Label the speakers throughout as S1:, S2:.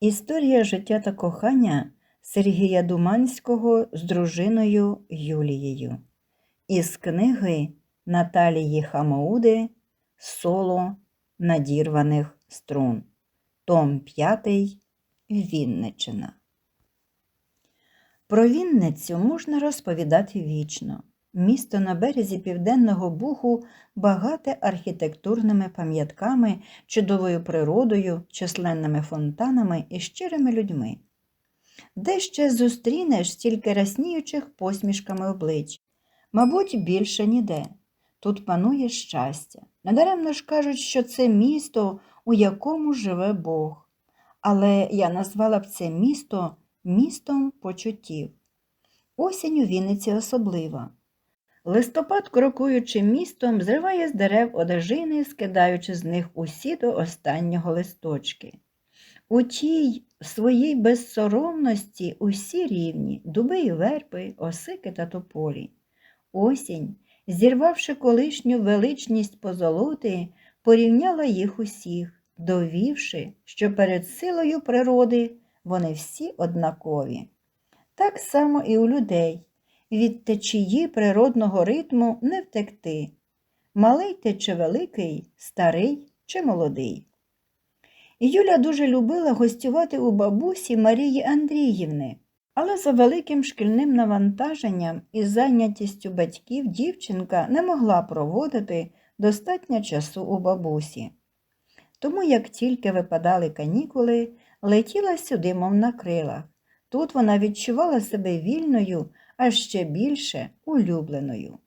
S1: Історія життя та кохання Сергія Думанського з дружиною Юлією. Із книги Наталії Хамауди Соло надірваних струн. Том 5. Вінничина. Про Вінницю можна розповідати вічно. Місто на березі Південного Бугу багате архітектурними пам'ятками, чудовою природою, численними фонтанами і щирими людьми. Де ще зустрінеш стільки расніючих посмішками облич? Мабуть, більше ніде. Тут панує щастя. Недаремно ж кажуть, що це місто, у якому живе Бог. Але я назвала б це місто містом почуттів. Осінь у Вінниці особлива. Листопад, крокуючи містом, зриває з дерев одежини, скидаючи з них усі до останнього листочки. У тій своїй безсоромності усі рівні дуби і верби, осики та тополі. Осінь, зірвавши колишню величність позолоти, порівняла їх усіх, довівши, що перед силою природи вони всі однакові. Так само і у людей від течії природного ритму не втекти. Малий ти чи великий, старий чи молодий. Юля дуже любила гостювати у бабусі Марії Андріївни, але за великим шкільним навантаженням і зайнятістю батьків дівчинка не могла проводити достатньо часу у бабусі. Тому, як тільки випадали канікули, летіла сюди, мов на крилах. Тут вона відчувала себе вільною, а ще більше улюбленою.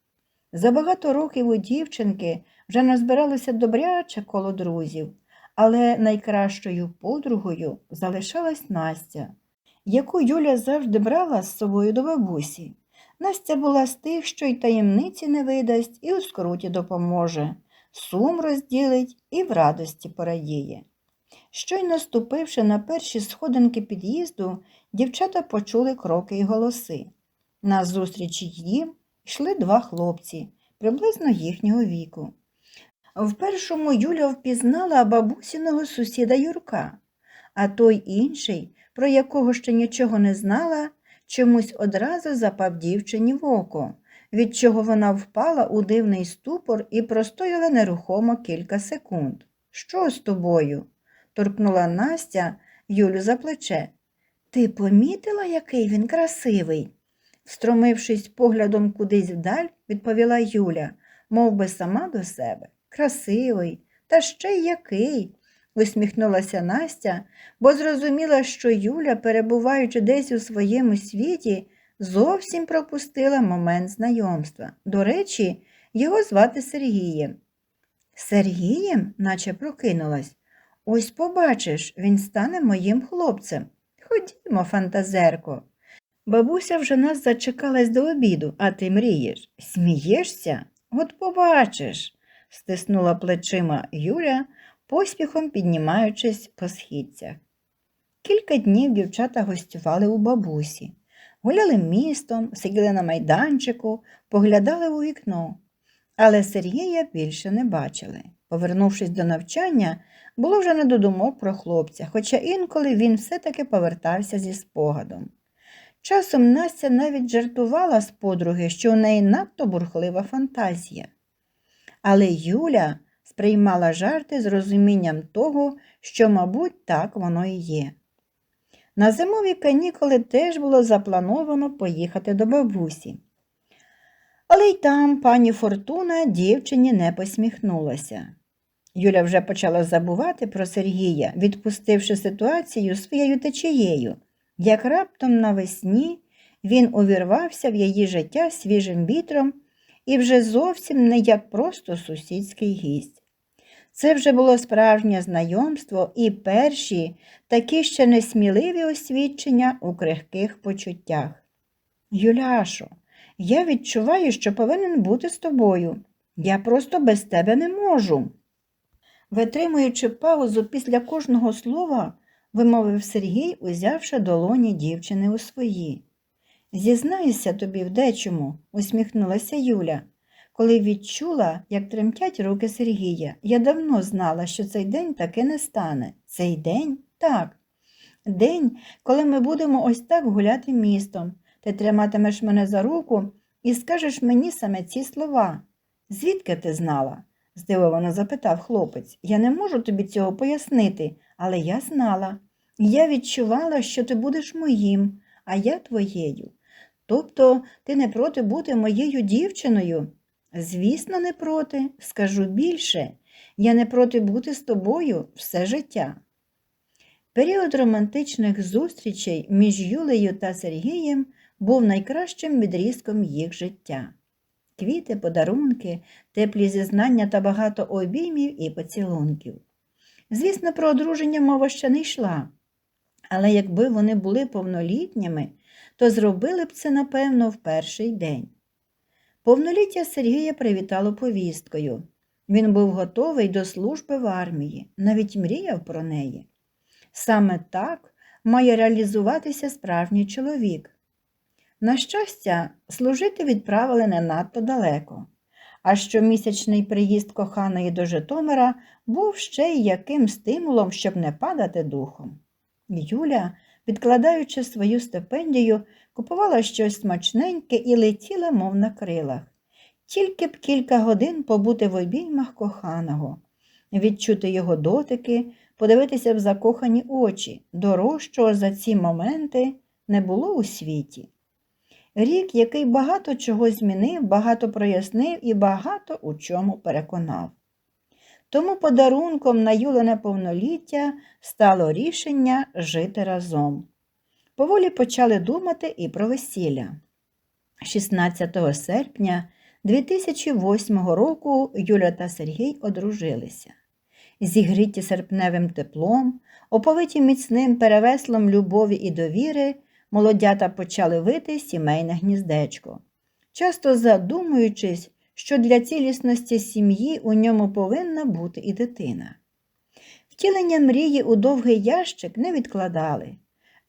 S1: За багато років у дівчинки вже назбиралося добряче коло друзів, але найкращою подругою залишалась Настя, яку Юля завжди брала з собою до бабусі. Настя була з тих, що й таємниці не видасть, і у скруті допоможе, сум розділить і в радості порадіє. Щойно ступивши на перші сходинки під'їзду, дівчата почули кроки й голоси. Назустріч їм йшли два хлопці, приблизно їхнього віку. В першому Юля впізнала бабусіного сусіда Юрка, а той інший, про якого ще нічого не знала, чомусь одразу запав дівчині в око, від чого вона впала у дивний ступор і простояла нерухомо кілька секунд. Що з тобою? торкнула Настя Юлю за плече. Ти помітила, який він красивий? Встромившись поглядом кудись вдаль, відповіла Юля, мов би сама до себе. Красивий, та ще й який, усміхнулася Настя, бо зрозуміла, що Юля, перебуваючи десь у своєму світі, зовсім пропустила момент знайомства. До речі, його звати Сергієм. Сергієм, наче прокинулась. Ось побачиш, він стане моїм хлопцем. Ходімо, фантазерко. Бабуся вже нас зачекалась до обіду, а ти мрієш. Смієшся? От побачиш, стиснула плечима Юля, поспіхом піднімаючись по східцях. Кілька днів дівчата гостювали у бабусі, гуляли містом, сиділи на майданчику, поглядали у вікно, але Сергія більше не бачили. Повернувшись до навчання, було вже не до думок про хлопця, хоча інколи він все-таки повертався зі спогадом. Часом Настя навіть жартувала з подруги, що у неї надто бурхлива фантазія. Але Юля сприймала жарти з розумінням того, що, мабуть, так воно і є. На зимові канікули теж було заплановано поїхати до бабусі. Але й там пані Фортуна дівчині не посміхнулася. Юля вже почала забувати про Сергія, відпустивши ситуацію своєю течією, як раптом навесні він увірвався в її життя свіжим вітром і вже зовсім не як просто сусідський гість. Це вже було справжнє знайомство і перші такі ще несміливі освідчення у крихких почуттях. Юляшо, я відчуваю, що повинен бути з тобою. Я просто без тебе не можу. Витримуючи паузу після кожного слова, вимовив Сергій, узявши долоні дівчини у свої. Зізнаюся тобі в дечому, усміхнулася Юля. Коли відчула, як тремтять руки Сергія, я давно знала, що цей день таки не стане. Цей день так. День, коли ми будемо ось так гуляти містом. Ти триматимеш мене за руку і скажеш мені саме ці слова. Звідки ти знала? здивовано запитав хлопець. Я не можу тобі цього пояснити, але я знала. Я відчувала, що ти будеш моїм, а я твоєю. Тобто ти не проти бути моєю дівчиною? Звісно, не проти. Скажу більше. Я не проти бути з тобою все життя. Період романтичних зустрічей між Юлею та Сергієм був найкращим відрізком їх життя. Квіти, подарунки, теплі зізнання та багато обіймів і поцілунків. Звісно, про одруження мова ще не йшла, але якби вони були повнолітніми, то зробили б це, напевно, в перший день. Повноліття Сергія привітало повісткою. Він був готовий до служби в армії, навіть мріяв про неї. Саме так має реалізуватися справжній чоловік. На щастя, служити відправили не надто далеко, а щомісячний приїзд коханої до Житомира був ще й яким стимулом, щоб не падати духом. Юля, відкладаючи свою стипендію, купувала щось смачненьке і летіла, мов на крилах. Тільки б кілька годин побути в обіймах коханого, відчути його дотики, подивитися в закохані очі, дорожчого за ці моменти не було у світі. Рік, який багато чого змінив, багато прояснив і багато у чому переконав. Тому подарунком на Юлене повноліття стало рішення жити разом. Поволі почали думати і про весілля. 16 серпня 2008 року Юля та Сергій одружилися. Зігріті серпневим теплом, оповиті міцним перевеслом любові і довіри, молодята почали вити сімейне гніздечко, часто задумуючись, що для цілісності сім'ї у ньому повинна бути і дитина. Втілення мрії у довгий ящик не відкладали.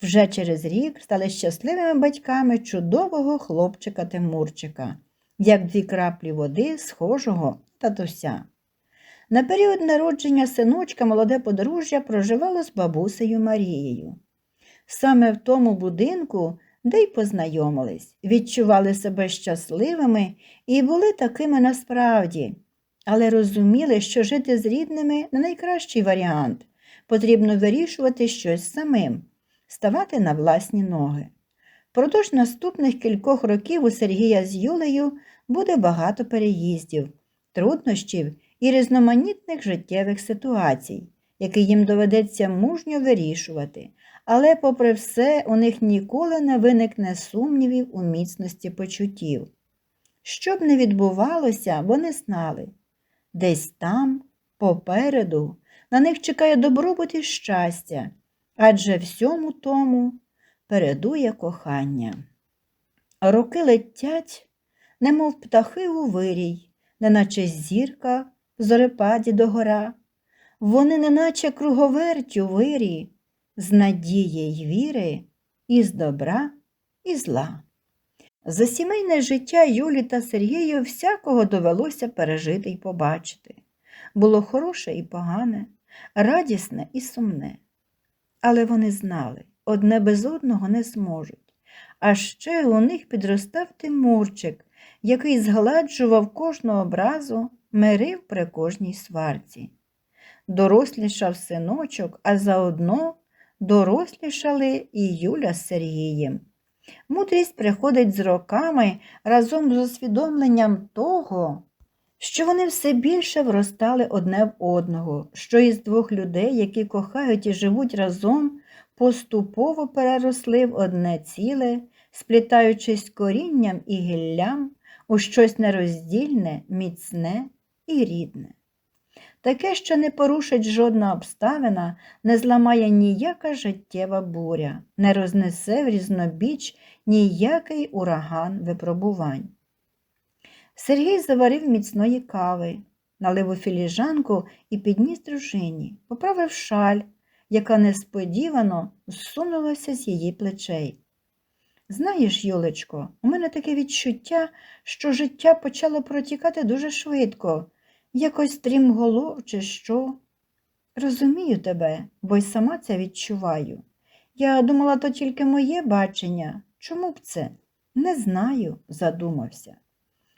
S1: Вже через рік стали щасливими батьками чудового хлопчика Тимурчика, як дві краплі води схожого татуся. На період народження синочка молоде подружжя проживало з бабусею Марією. Саме в тому будинку, де й познайомились, відчували себе щасливими і були такими насправді, але розуміли, що жити з рідними не найкращий варіант. Потрібно вирішувати щось самим, ставати на власні ноги. Продовж наступних кількох років у Сергія з Юлею буде багато переїздів, труднощів і різноманітних життєвих ситуацій, які їм доведеться мужньо вирішувати, але, попри все, у них ніколи не виникне сумнівів у міцності почуттів. Що б не відбувалося, вони знали десь там, попереду, на них чекає добробут і щастя, адже всьому тому передує кохання. Роки летять, немов птахи у вирій, неначе зірка в зорепаді догора. Вони неначе круговерть у вирі, з надії й віри, із добра і зла. За сімейне життя Юлі та Сергію всякого довелося пережити й побачити. Було хороше і погане, радісне і сумне. Але вони знали, одне без одного не зможуть. А ще у них підростав Тимурчик, який згладжував кожну образу, мирив при кожній сварці. Дорослішав синочок, а заодно дорослішали і Юля з Сергієм. Мудрість приходить з роками разом з усвідомленням того, що вони все більше вростали одне в одного, що із двох людей, які кохають і живуть разом, поступово переросли в одне ціле, сплітаючись корінням і гіллям у щось нероздільне, міцне і рідне. Таке, що не порушить жодна обставина, не зламає ніяка життєва буря, не рознесе в різнобіч ніякий ураган випробувань. Сергій заварив міцної кави, налив у філіжанку і підніс дружині, поправив шаль, яка несподівано зсунулася з її плечей. Знаєш, Юлечко, у мене таке відчуття, що життя почало протікати дуже швидко, якось стрімголов чи що. Розумію тебе, бо й сама це відчуваю. Я думала, то тільки моє бачення. Чому б це? Не знаю, задумався.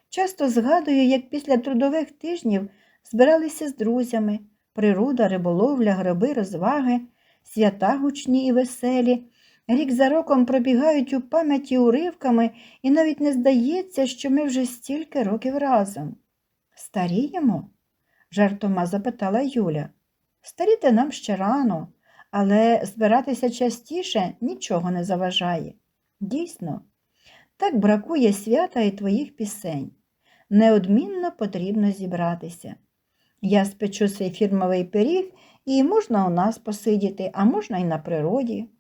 S1: Часто згадую, як після трудових тижнів збиралися з друзями, природа, риболовля, гриби, розваги, свята гучні і веселі. Рік за роком пробігають у пам'яті уривками, і навіть не здається, що ми вже стільки років разом. Старіємо? жартома запитала Юля. Старіти нам ще рано, але збиратися частіше нічого не заважає. Дійсно, так бракує свята і твоїх пісень. Неодмінно потрібно зібратися. Я спечу свій фірмовий пиріг, і можна у нас посидіти, а можна й на природі.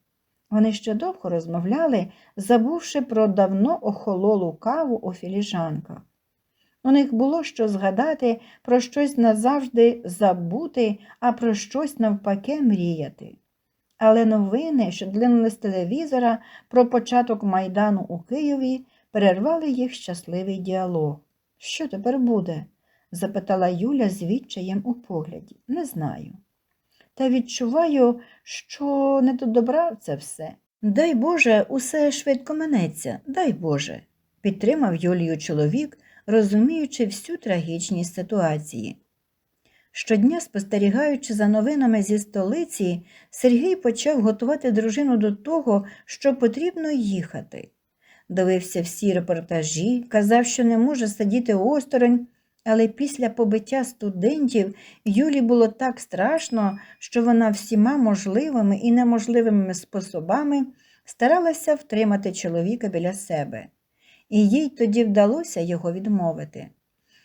S1: Вони ще довго розмовляли, забувши про давно охололу каву у філіжанках. У них було що згадати, про щось назавжди забути, а про щось навпаки мріяти. Але новини, що длинули з телевізора про початок майдану у Києві, перервали їх щасливий діалог. Що тепер буде? запитала Юля з відчаєм у погляді. Не знаю. Та відчуваю, що не до добра це все. Дай Боже, усе швидко минеться, дай Боже, підтримав Юлію чоловік, розуміючи всю трагічність ситуації. Щодня, спостерігаючи за новинами зі столиці, Сергій почав готувати дружину до того, що потрібно їхати. Дивився всі репортажі, казав, що не може сидіти осторонь, але після побиття студентів Юлі було так страшно, що вона всіма можливими і неможливими способами старалася втримати чоловіка біля себе, і їй тоді вдалося його відмовити.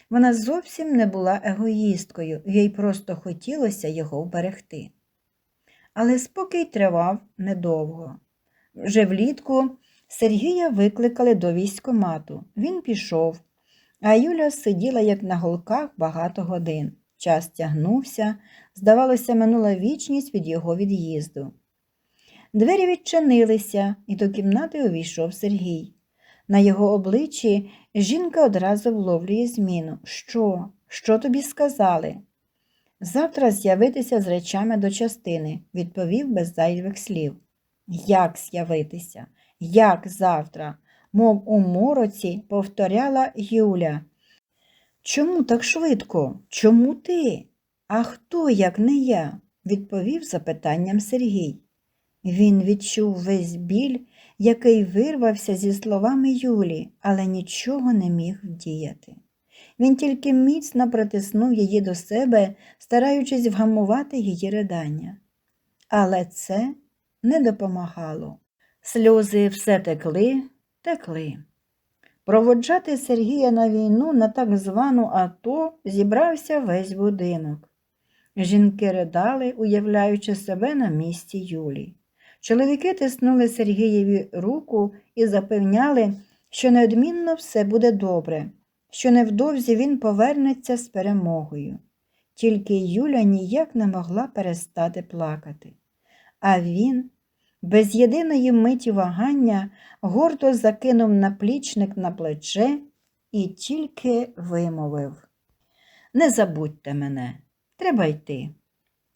S1: Вона зовсім не була егоїсткою, їй просто хотілося його вберегти. Але спокій тривав недовго. Вже влітку Сергія викликали до військомату. Він пішов, а Юля сиділа, як на голках, багато годин. Час тягнувся, здавалося, минула вічність від його від'їзду. Двері відчинилися, і до кімнати увійшов Сергій. На його обличчі жінка одразу вловлює зміну. Що? Що тобі сказали? Завтра з'явитися з речами до частини, відповів без зайвих слів. Як з'явитися? Як завтра? мов у мороці, повторяла Юля. Чому так швидко? Чому ти? А хто, як не я? відповів запитанням Сергій. Він відчув весь біль, який вирвався зі словами Юлі, але нічого не міг вдіяти. Він тільки міцно притиснув її до себе, стараючись вгамувати її ридання. Але це не допомагало. Сльози все текли, текли. Проводжати Сергія на війну на так звану АТО зібрався весь будинок. Жінки ридали, уявляючи себе на місці Юлі. Чоловіки тиснули Сергієві руку і запевняли, що неодмінно все буде добре, що невдовзі він повернеться з перемогою. Тільки Юля ніяк не могла перестати плакати. А він, без єдиної миті вагання, гордо закинув наплічник на плече і тільки вимовив Не забудьте мене, треба йти.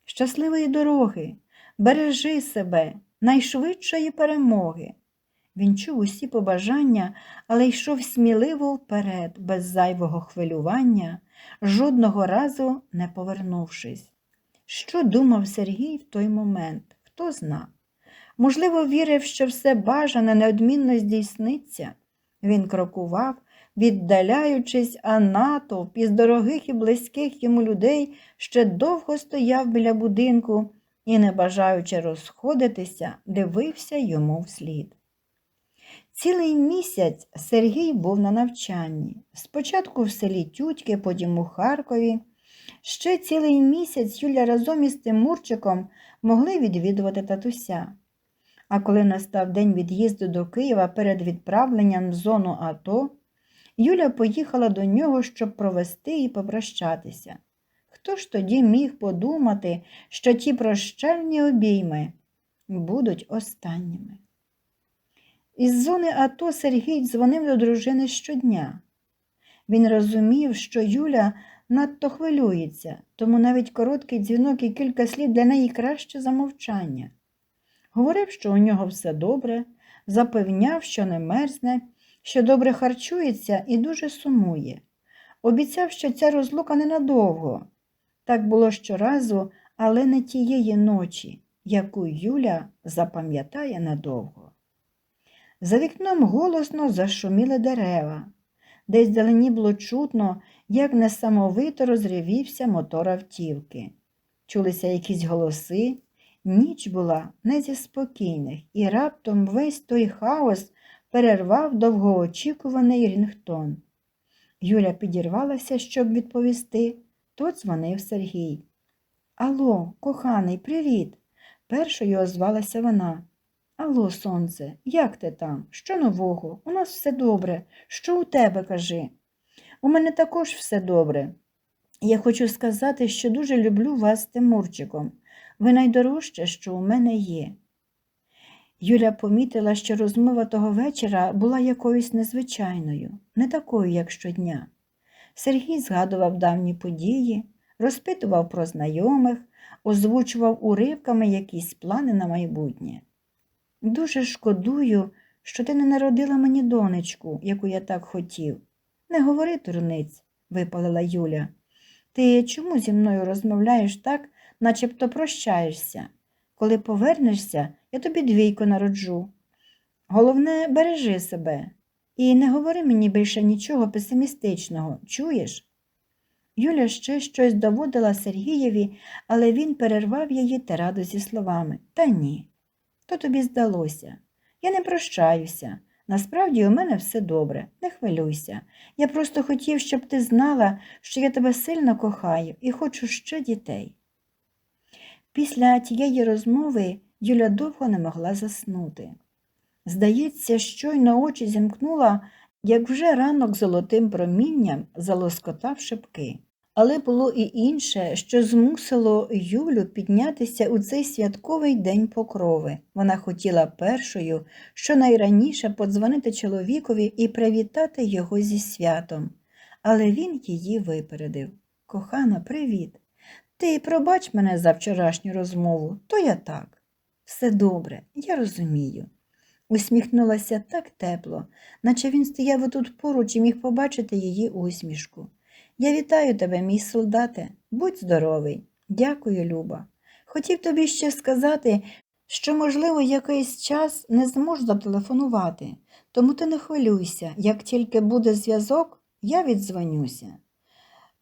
S1: Щасливої дороги, бережи себе, найшвидшої перемоги. Він чув усі побажання, але йшов сміливо вперед, без зайвого хвилювання, жодного разу не повернувшись. Що думав Сергій в той момент, хто зна. Можливо, вірив, що все бажане неодмінно здійсниться. Він крокував, віддаляючись, а натовп із дорогих і близьких йому людей ще довго стояв біля будинку і, не бажаючи розходитися, дивився йому вслід. Цілий місяць Сергій був на навчанні. Спочатку в селі Тютьки, потім у Харкові. Ще цілий місяць Юля разом із Тимурчиком могли відвідувати татуся. А коли настав день від'їзду до Києва перед відправленням в зону АТО, Юля поїхала до нього, щоб провести і попрощатися. Хто ж тоді міг подумати, що ті прощальні обійми будуть останніми? Із зони АТО Сергій дзвонив до дружини щодня. Він розумів, що Юля надто хвилюється, тому навіть короткий дзвінок і кілька слів для неї краще за мовчання. Говорив, що у нього все добре, запевняв, що не мерзне, що добре харчується і дуже сумує. Обіцяв, що ця розлука ненадовго. Так було щоразу, але не тієї ночі, яку Юля запам'ятає надовго. За вікном голосно зашуміли дерева. Десь далині було чутно, як несамовито розревівся мотор автівки. Чулися якісь голоси, ніч була не зі спокійних, і раптом весь той хаос перервав довгоочікуваний рінгтон. Юля підірвалася, щоб відповісти. Тут дзвонив Сергій. Алло, коханий, привіт. Першою озвалася вона. Алло, сонце, як ти там? Що нового? У нас все добре. Що у тебе кажи? У мене також все добре. Я хочу сказати, що дуже люблю вас з Тимурчиком. Ви найдорожче, що у мене є. Юля помітила, що розмова того вечора була якоюсь незвичайною, не такою, як щодня. Сергій згадував давні події, розпитував про знайомих, озвучував уривками якісь плани на майбутнє. Дуже шкодую, що ти не народила мені донечку, яку я так хотів. Не говори, турниць, випалила Юля. Ти чому зі мною розмовляєш так, начебто прощаєшся? Коли повернешся, я тобі двійко народжу. Головне, бережи себе і не говори мені більше нічого песимістичного, чуєш? Юля ще щось доводила Сергієві, але він перервав її тираду зі словами Та ні, то тобі здалося. Я не прощаюся. Насправді у мене все добре, не хвилюйся. Я просто хотів, щоб ти знала, що я тебе сильно кохаю і хочу ще дітей. Після тієї розмови Юля довго не могла заснути. Здається, щойно очі зімкнула, як вже ранок золотим промінням залоскотав шибки. Але було і інше, що змусило Юлю піднятися у цей святковий день покрови. Вона хотіла першою, щонайраніше подзвонити чоловікові і привітати його зі святом. Але він її випередив. Кохана, привіт. Ти пробач мене за вчорашню розмову, то я так. Все добре, я розумію. Усміхнулася так тепло, наче він стояв отут поруч і міг побачити її усмішку. Я вітаю тебе, мій солдате, будь здоровий. Дякую, Люба. Хотів тобі ще сказати, що, можливо, якийсь час не зможу зателефонувати, тому ти не хвилюйся, як тільки буде зв'язок, я віддзвонюся.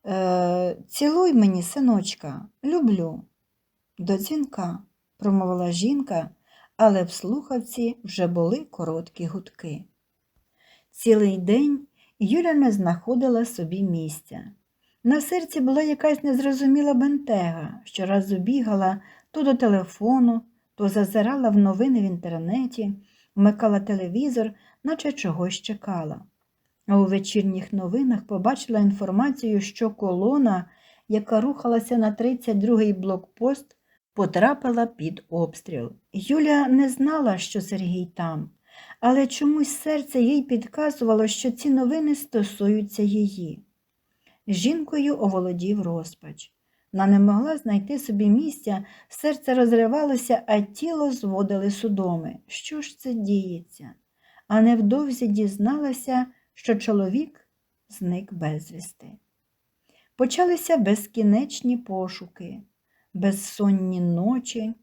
S1: Е, цілуй мені, синочка, люблю. До дзвінка, промовила жінка, але в слухавці вже були короткі гудки. Цілий день Юля не знаходила собі місця. На серці була якась незрозуміла бентега, щоразу бігала то до телефону, то зазирала в новини в інтернеті, вмикала телевізор, наче чогось чекала. А у вечірніх новинах побачила інформацію, що колона, яка рухалася на 32-й блокпост, потрапила під обстріл. Юля не знала, що Сергій там, але чомусь серце їй підказувало, що ці новини стосуються її. Жінкою оволодів розпач. Вона не могла знайти собі місця, серце розривалося, а тіло зводили судоми. Що ж це діється? А невдовзі дізналася, що чоловік зник безвісти. Почалися безкінечні пошуки, безсонні ночі,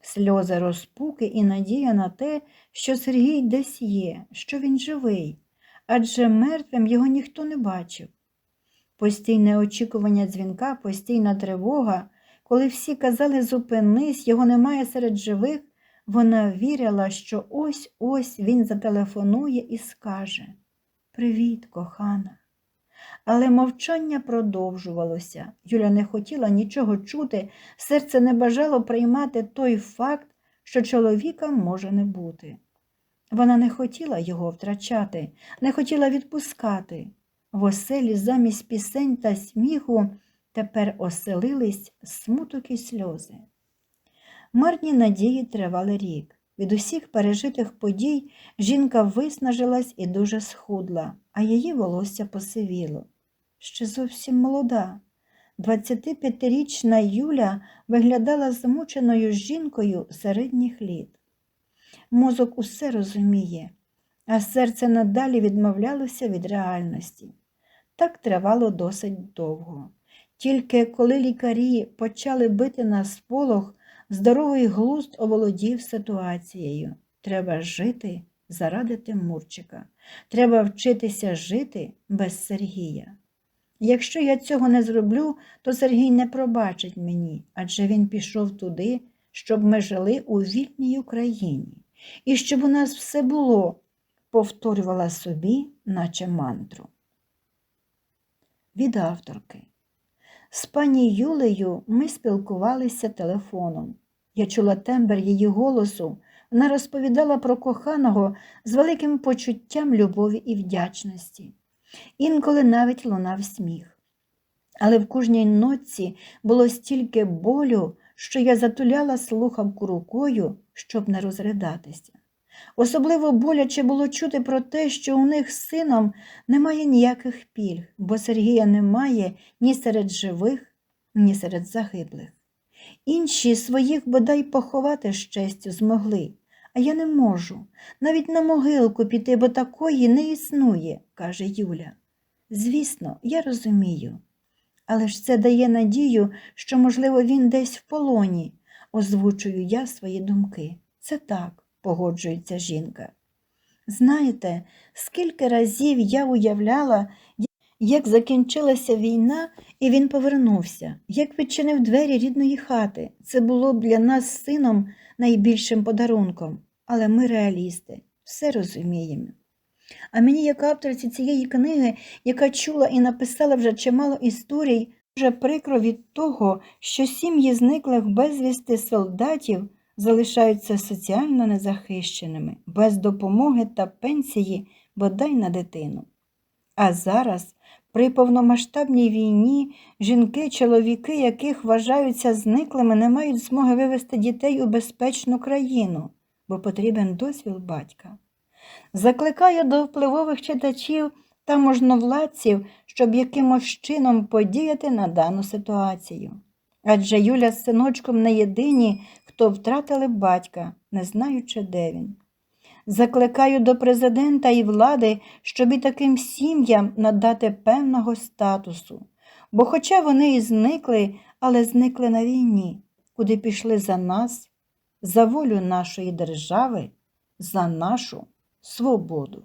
S1: сльози розпуки і надія на те, що Сергій десь є, що він живий, адже мертвим його ніхто не бачив. Постійне очікування дзвінка, постійна тривога, коли всі казали зупинись, його немає серед живих, вона вірила, що ось ось він зателефонує і скаже Привіт, кохана. Але мовчання продовжувалося. Юля не хотіла нічого чути, серце не бажало приймати той факт, що чоловіка може не бути. Вона не хотіла його втрачати, не хотіла відпускати. В оселі замість пісень та сміху тепер оселились смуток і сльози. Марні надії тривали рік. Від усіх пережитих подій жінка виснажилась і дуже схудла, а її волосся посивіло. Ще зовсім молода. 25-річна Юля виглядала змученою жінкою середніх літ. Мозок усе розуміє, а серце надалі відмовлялося від реальності. Так тривало досить довго. Тільки коли лікарі почали бити на сполох, здоровий глузд оволодів ситуацією. Треба жити заради Тимурчика. Треба вчитися жити без Сергія. Якщо я цього не зроблю, то Сергій не пробачить мені, адже він пішов туди, щоб ми жили у вільній Україні, і щоб у нас все було, повторювала собі, наче мантру. Від авторки. З пані Юлею ми спілкувалися телефоном. Я чула тембр її голосу. Вона розповідала про коханого з великим почуттям любові і вдячності. Інколи навіть лунав сміх. Але в кожній нотці було стільки болю, що я затуляла слухавку рукою, щоб не розридатися. Особливо боляче було чути про те, що у них з сином немає ніяких пільг, бо Сергія немає ні серед живих, ні серед загиблих. Інші своїх бодай поховати з честю змогли, а я не можу. Навіть на могилку піти, бо такої не існує, каже Юля. Звісно, я розумію. Але ж це дає надію, що, можливо, він десь в полоні, озвучую я свої думки. Це так, погоджується жінка. Знаєте, скільки разів я уявляла, як закінчилася війна, і він повернувся, як відчинив двері рідної хати. Це було б для нас з сином найбільшим подарунком. Але ми реалісти, все розуміємо. А мені, як авторці цієї книги, яка чула і написала вже чимало історій, вже прикро від того, що сім'ї зниклих безвісти солдатів залишаються соціально незахищеними, без допомоги та пенсії бодай на дитину. А зараз, при повномасштабній війні, жінки, чоловіки, яких вважаються зниклими, не мають змоги вивести дітей у безпечну країну, бо потрібен дозвіл батька. Закликаю до впливових читачів та можновладців, щоб якимось чином подіяти на дану ситуацію. Адже Юля з синочком не єдині, хто втратили батька, не знаючи, де він. Закликаю до президента і влади, щоб і таким сім'ям надати певного статусу. Бо, хоча вони і зникли, але зникли на війні, куди пішли за нас, за волю нашої держави, за нашу свободу.